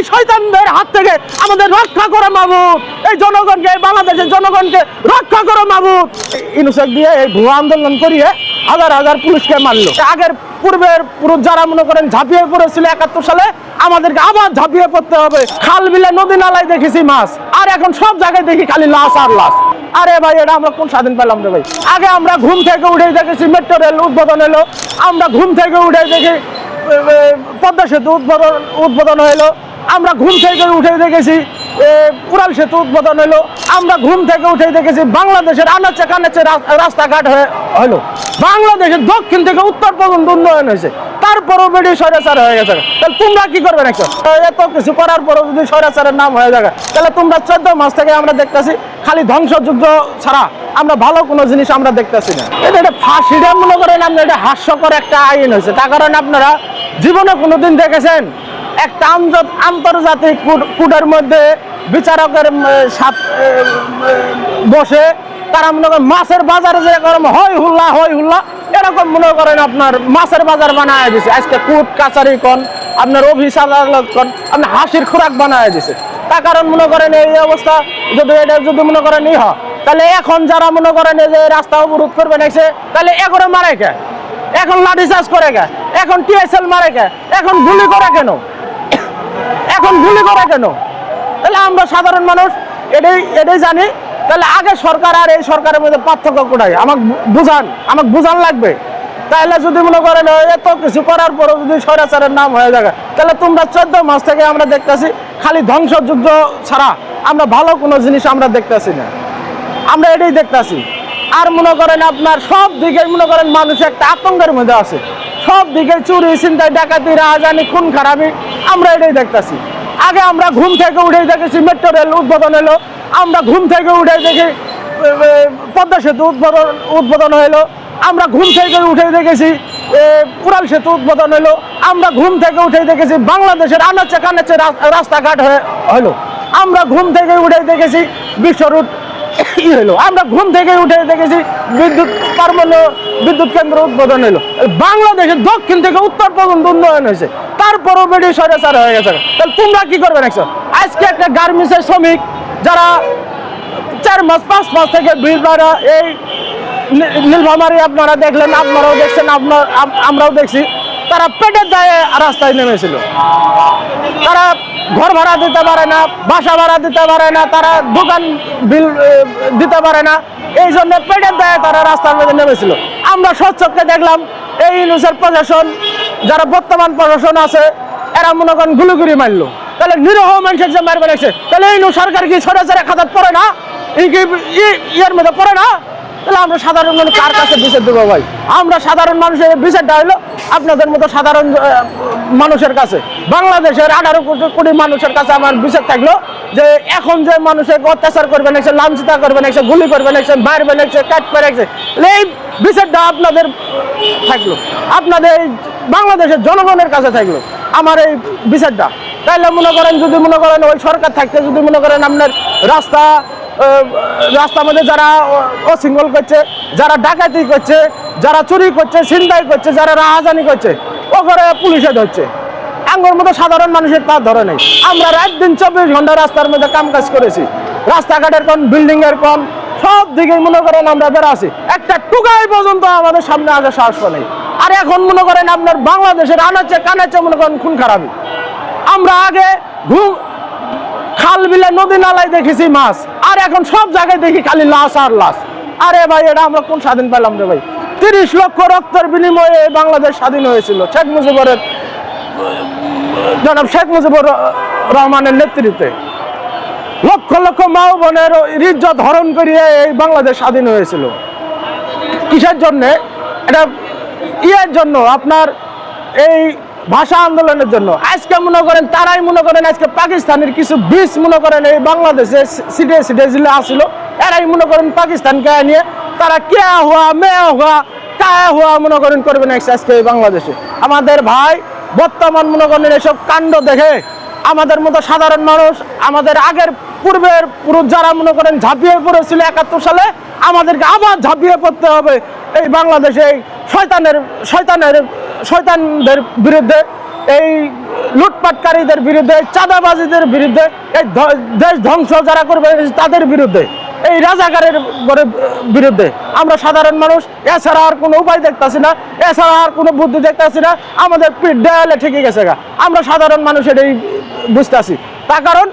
এই শয়তানদের হাত থেকে আমাদের রক্ষা করো মাবুদ এই জনগণকে, বাংলাদেশের জনগণকে রক্ষা করো মাবুদ ইনুসেক দিয়ে এই ভুয়া আন্দোলন করিয়ে হাজার হাজার পুলিশকে মারলো। আগের পূর্বের পুরুষ যারা মনে করেন ঝাঁপিয়ে পড়েছিল একাত্তর সালে, আমাদেরকে আবার ঝাঁপিয়ে পড়তে হবে। খাল বিলে নদী নালায় দেখেছি মাছ। আর এখন সব জায়গায় দেখি খালি লাশ আর লাশ। আরে ভাই, এটা আমরা কোন স্বাধীন পেলাম রে ভাই? আগে আমরা ঘুম থেকে উঠে দেখেছি মেট্রো রেল উদ্বোধন এলো। আমরা ঘুম থেকে উঠে দেখি পদ্মা সেতু উদ্বোধন উদ্বোধন হলো। আমরা ঘুম থেকে উঠে দেখেছি উড়াল সেতু উদ্বোধন হলো আমরা ঘুম থেকে উঠে দেখেছি বাংলাদেশের আনাচে কানাচে রাস্তাঘাট হয়ে হলো বাংলাদেশের দক্ষিণ থেকে উত্তর পর্যন্ত উন্নয়ন হয়েছে। তারপরও বেডি স্বৈরাচার হয়ে গেছে। তাহলে তোমরা কি করবে নাকি? এত কিছু করার পরও যদি স্বৈরাচারের নাম হয়ে যাবে তাহলে তোমরা চোদ্দ মাস থেকে আমরা দেখতেছি, খালি ধ্বংসযুদ্ধ ছাড়া আমরা ভালো কোনো জিনিস আমরা দেখতেছি না। এটা এটা ফাঁসিটা মনে করেন আপনি, এটা হাস্যকর একটা আইন হয়েছে। তার কারণে আপনারা জীবনে কোনোদিন দেখেছেন একটা আন্ত- আন্তর্জাতিক কোর্ট- মধ্যে বিচারকের উম, বসে। তারা মনে করেন মাছের বাজারে যেরকম হয় হুল্লা হয় হুল্লা এরকম মনে করেন আপনার মাছের বাজার বানায় দিছে। আজকে কুট কাছারি কন আপনার অফিস আদালত কন আপনি হাসির খোরাক বানায় দিছে। তার কারণ মনে করেন এই অবস্থা যদি এটা যদি মনে করেন ই হয় তাহলে এখন যারা মনে করেন যে রাস্তা অবরোধ করবে নাইছে তাহলে এগরে মারে কে? এখন লাঠি চার্জ করে কে? এখন টিএসএল মারে কে? এখন গুলি করে কেন? এখন গুলি করে কেন? তাহলে আমরা সাধারণ মানুষ, এটাই এটাই জানি। তাহলে আগে সরকার আর এই সরকারের মধ্যে পার্থক্য কোটাই আমাকে বুঝান আমাকে বুঝান লাগবে। তাহলে যদি মনে করেন এত কিছু করার পরেও যদি স্বৈরাচারের নাম হয়ে যায় তাহলে তোমরা চোদ্দ মাস থেকে আমরা দেখতেছি, খালি ধ্বংসযুদ্ধ ছাড়া আমরা ভালো কোনো জিনিস আমরা দেখতেছি না। আমরা এটাই দেখতেছি। আর মনে করেন আপনার সব দিকে মনে করেন মানুষ একটা আতঙ্কের মধ্যে আছে। সব দিকে চুরি চিন্তায় ডাকাতি, রাহাজানি, খুন, খারাপি, আমরা এটাই দেখতেছি। আগে আমরা ঘুম থেকে উঠে দেখেছি মেট্রো রেল উদ্বোধন হলো। আমরা ঘুম থেকে উঠে দেখি পদ্মা সেতু উদ্বোধন উদ্বোধন হলো। আমরা ঘুম থেকে উঠে দেখেছি উড়াল সেতু উদ্বোধন হলো। আমরা ঘুম থেকে উঠে দেখেছি, বাংলাদেশের আনাচে কানাচে রাস- রাস্তাঘাট হলো। আমরা ঘুম থেকে উঠে দেখেছি, বিশ্ব রুট ই হলো আমরা ঘুম থেকে উঠে দেখেছি বিদ্যুৎ বিদ্যুৎ কেন্দ্র উদ্বোধন হলো দক্ষিণ থেকে উত্তর পর্যন্ত উন্নয়ন হয়েছে। তারপরও স্বৈরাচার হয়ে গেছে। তাহলে তোমরা কি করবে আজকে একটা গার্মেন্টসের শ্রমিক যারা চার মাস, পাঁচ মাস থেকে বিড়ারা এই নী- নীলফামারী আপনারা দেখলেন, আপনারাও দেখছেন, আপনার আমরাও দেখছি। তারা পেটের দায়ে রাস্তায় নেমেছিল। তারা ঘর ভাড়া দিতে পারে না, বাসা ভাড়া দিতে পারে না, তারা দোকান বিল দিতে পারে না। এই জন্য পেটের দায়ে তারা রাস্তার মধ্যে নেমেছিল। আমরা স্বচ্ছকে দেখলাম, এই ইউনুসের প্রশাসন, যারা বর্তমান প্রশাসন আছে, এরা মনে করেন গুলিগুলি মারলো। তাহলে নিরহ মানুষের যে মারবে তাহলে এই নু সরকার কি সরাসরি খাতার পড়ে না? ই- ইয়ের মধ্যে পড়ে না? তাহলে আমরা সাধারণ মানুষ কার কাছে বিচার দেবো ভাই? আমরা সাধারণ মানুষের বিচারটা হলো আপনাদের মতো সাধারণ মানুষের কাছে। বাংলাদেশের আঠারো কোটি মানুষের কাছে আমার বিচার থাকল যে এখন যে মানুষের অত্যাচার করবে নাকছে লাঞ্ছিতা করবে নাকছে গুলি করবে নাকছে মারবে নাকছে কাটবে নাকছে এই বিচারটা আপনাদের থাকল। আপনাদের বাংলাদেশের জনগণের কাছে থাকল আমার এই বিচারটা। তাইলে মনে করেন, যদি মনে করেন ওই সরকার থাকতে, যদি মনে করেন আপনার রাস্তা রাস্তার মধ্যে যারা অশৃঙ্খল করছে, যারা ডাকাতি করছে, যারা চুরি করছে, ছিনতাই করছে, যারা রাহাজানি করছে ও করে পুলিশে ধরছে আঙ্গুর মতো সাধারণ মানুষের তার ধরে নেই। আমরা রাত দিন চব্বিশ ঘণ্টা রাস্তার মধ্যে কাম কাজ করেছি। রাস্তাঘাটের কোন বিল্ডিং এর কোন, সব দিকে মনে করেন আমরা বেড়াছি একটা টুকাই পর্যন্ত আমাদের সামনে আসার সাহস নেই। আর এখন মনে করেন আপনার বাংলাদেশের আনাচে কানাচে মনে করেন খুন খারাপি আমরা আগে খাল বিলে নদী নালায় দেখেছি মাছ। এখন সব জায়গায় দেখি খালি লাশ আর লাশ। আরে ভাই, এটা আমরা কোন স্বাধীন পেলাম রে ভাই? তিরিশ লক্ষ রক্তের বিনিময়ে বাংলাদেশ স্বাধীন হয়েছিল। শেখ মুজিবুরের, জনাব শেখ মুজিবুর রহমানের নেতৃত্বে। লক্ষ লক্ষ মা বোনের ইজ্জত হরণ করিয়ে এই বাংলাদেশ স্বাধীন হয়েছিল। কিসের জন্যে? এটা ইয়ের জন্য আপনার এই ভাষা আন্দোলনের জন্য। আজকে মনে করেন, তারাই মনে করেন আজকে পাকিস্তানের কিছু বীজ মনে করেন এই বাংলাদেশে সিটে সিটে জিলে আসছিল এরাই মনে করেন পাকিস্তানকে নিয়ে তারা কে হুয়া মে হুয়া কায়া হুয়া মনে করেন করবে না আজকে এই বাংলাদেশে। আমাদের ভাই, বর্তমান মনে করেন এসব কাণ্ড দেখে আমাদের মতো সাধারণ মানুষ, আমাদের আগের পূর্বের পুরুষ যারা মনে করেন ঝাঁপিয়ে পড়েছিল একাত্তর সালে, আমাদেরকে আবার ঝাঁপিয়ে পড়তে হবে এই বাংলাদেশে। শয়তানের শয়তানের শয়তানদের বিরুদ্ধে, এই লুটপাটকারীদের বিরুদ্ধে, চাঁদাবাজিদের বিরুদ্ধে, এই দেশ ধ্বংস যারা করবে তাদের বিরুদ্ধে, এই রাজাকারের বিরুদ্ধে। আমরা সাধারণ মানুষ, এছাড়া আর কোনো উপায় দেখতাছি না, এছাড়া আর কোনো বুদ্ধি দেখতাছি না, আমাদের পিঠ দেয়ালে ঠেকে গেছে গা। আমরা সাধারণ মানুষ এটাই বুঝতেছি। তার কারণ,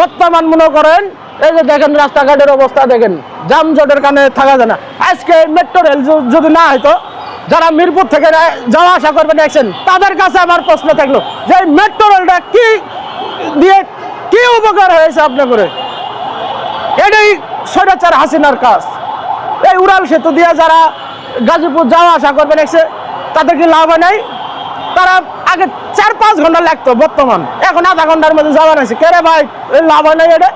বর্তমান মনে করেন, এই যে দেখেন রাস্তাঘাটের অবস্থা, দেখেন, যানজটের কানে থাকা যায় না। আজকে মেট্রো রেল যদি না হয়তো যারা মিরপুর থেকে যাওয়া আসা করবেন দেখছেন তাদের কাছে আমার প্রশ্ন থাকল যে মেট্রো রেলটা কি দিয়ে কি উপকার হয়েছে আপনি করে এটাই স্বৈরাচার হাসিনার কাজ। এই উড়াল সেতু দিয়ে যারা গাজীপুর যাওয়া আসা করবেন এসে তাদের কি লাভ হয় নাই? তারা আগে চার পাঁচ ঘণ্টা লাগতো বর্তমান। এখন আধা ঘণ্টার মধ্যে যাওয়া নাইছে কে রে ভাই লাভ হয় নাই এটা?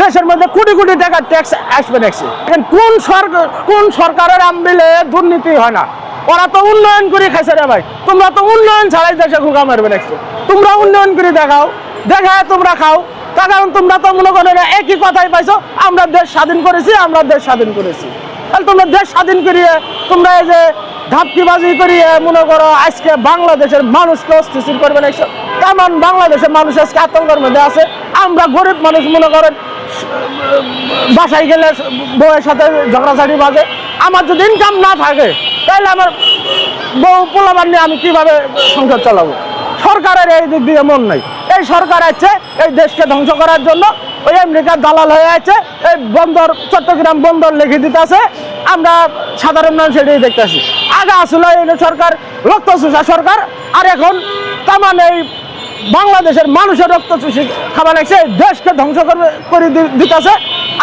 দেশের মধ্যে কোটি কোটি টাকা ট্যাক্স আসবে দেখছি কোন সরকার, কোন সরকারের আমবিলে দুর্নীতি হয় না? ওরা তো উন্নয়ন করে খাইছে রে ভাই। তোমরা তো উন্নয়ন ছাড়াই দেশে ঘুকা মারবে দেখছি তোমরা উন্নয়ন করে দেখাও, দেখায় তোমরা খাও। তার কারণ তোমরা তো মনে করো না, একই কথাই পাইছো, আমরা দেশ স্বাধীন করেছি, আমরা দেশ স্বাধীন করেছি। তাহলে তোমরা দেশ স্বাধীন করিয়ে, তোমরা এই যে ধাপকিবাজি করিয়ে মনে করো আজকে বাংলাদেশের মানুষকে অস্থিতিশীল করবে না এইসব তেমন বাংলাদেশের মানুষ আজকে আতঙ্কের মধ্যে আছে? আমরা গরিব মানুষ মনে করেন বাসায় গেলে বউয়ের সাথে ঝগড়াঝাড়ি বাজে। আমার যদি ইনকাম না থাকে, তাহলে আমার বউ পোলাবার নিয়ে আমি কীভাবে সংসার চালাবো? সরকারের এই দিক দিয়ে মন নাই। এই সরকার আছে, এই দেশকে ধ্বংস করার জন্য ওই আমেরিকার দালাল হয়ে আছে, এই বন্দর, চট্টগ্রাম বন্দর লিখে দিতেছে। আমরা সাধারণ মানুষ এটাই দেখতেছি। আগে আসলে সরকার রক্ত সরকার, আর এখন তামান এই বাংলাদেশের মানুষের রক্ত চুষি খাবার লাগছে, দেশকে ধ্বংস করে দিতেছে।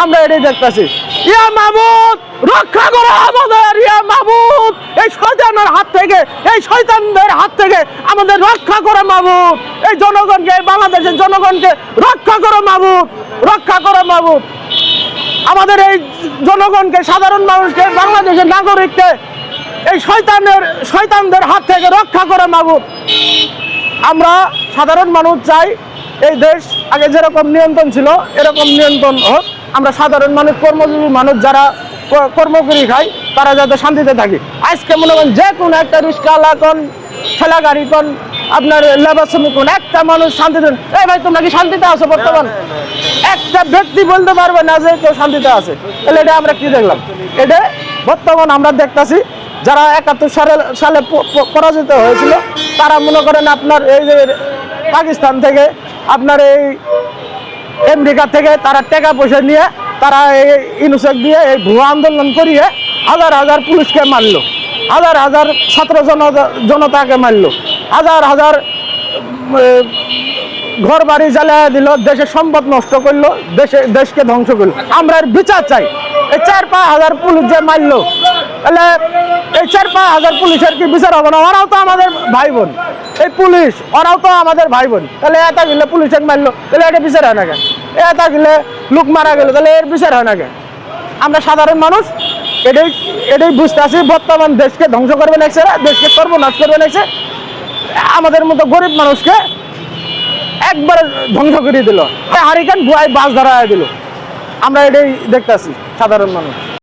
আমরা এটাই দেখতেছি। ইয়া মাহমুদ, রক্ষা করো আমাদের, ইয়া মাহমুদ। এই শয়তানের হাত থেকে, এই শয়তানদের হাত থেকে আমাদের রক্ষা করো মাহমুদ। এই জনগণকে, এই বাংলাদেশের জনগণকে রক্ষা করো মাহমুদ, রক্ষা করো মাহমুদ। আমাদের এই জনগণকে, সাধারণ মানুষকে, বাংলাদেশের নাগরিককে এই শয়তানের শয়তানদের হাত থেকে রক্ষা করে মাহবুব আমরা সাধারণ মানুষ চাই এই দেশ আগে যেরকম নিয়ন্ত্রণ ছিল, এরকম নিয়ন্ত্রণ হোক। আমরা সাধারণ মানুষ, কর্মজীবী মানুষ যারা ক- কর্ম করি খাই, তারা যাতে শান্তিতে থাকি। আজকে মনে করেন যে কোনো একটা রিক্সাওয়ালা কোন ঠেলা গাড়ি কোন, আপনার লেবার শ্রমিক কোন একটা মানুষ শান্তিতে এই ভাই, তোমরা কি শান্তিতে আছো বর্তমান? একটা ব্যক্তি বলতে পারবে না যে কেউ শান্তিতে আছে। তাহলে এটা আমরা কি দেখলাম? এটা বর্তমান আমরা দেখতাছি, যারা একাত্তর সালে সালে পরাজিত হয়েছিল, তারা মনে করেন আপনার এই যে পাকিস্তান থেকে আপনার এই আমেরিকা থেকে তারা টাকা পয়সা নিয়ে তারা এই ইনুসেক দিয়ে এই ভুয়া আন্দোলন করিয়ে হাজার হাজার পুলিশকে মারলো। হাজার হাজার ছাত্র জনতা জনতাকে মারলো। হাজার হাজার ঘর বাড়ি জ্বালায় দিল দেশের সম্পদ নষ্ট করল, দেশে দেশকে ধ্বংস করল। আমরা বিচার চাই। এই চার পাঁচ হাজার পুলিশ যে মারলো তাহলে এই চার পাঁচ হাজার পুলিশের কি বিচার হবে না? ওরাও তো আমাদের ভাই বোন। এই পুলিশ, ওরাও তো আমাদের ভাই বোন। তাহলে এটা গেলে পুলিশে মারলো তাহলে এটা বিচার হয় না কেন? এটা গেলে লোক মারা গেল, তাহলে এর বিচার হয় না কেন? আমরা সাধারণ মানুষ, এটাই এটাই বুঝতে আছি, বর্তমান দেশকে ধ্বংস করবে নেছে দেশকে সর্বনাশ করবে নেছে আমাদের মতো গরিব মানুষকে একবারে ধ্বংস করে দিল। হারিকেন বুয়াই বাস ধরা দিল। আমরা এটাই দেখতেছি সাধারণ মানুষ।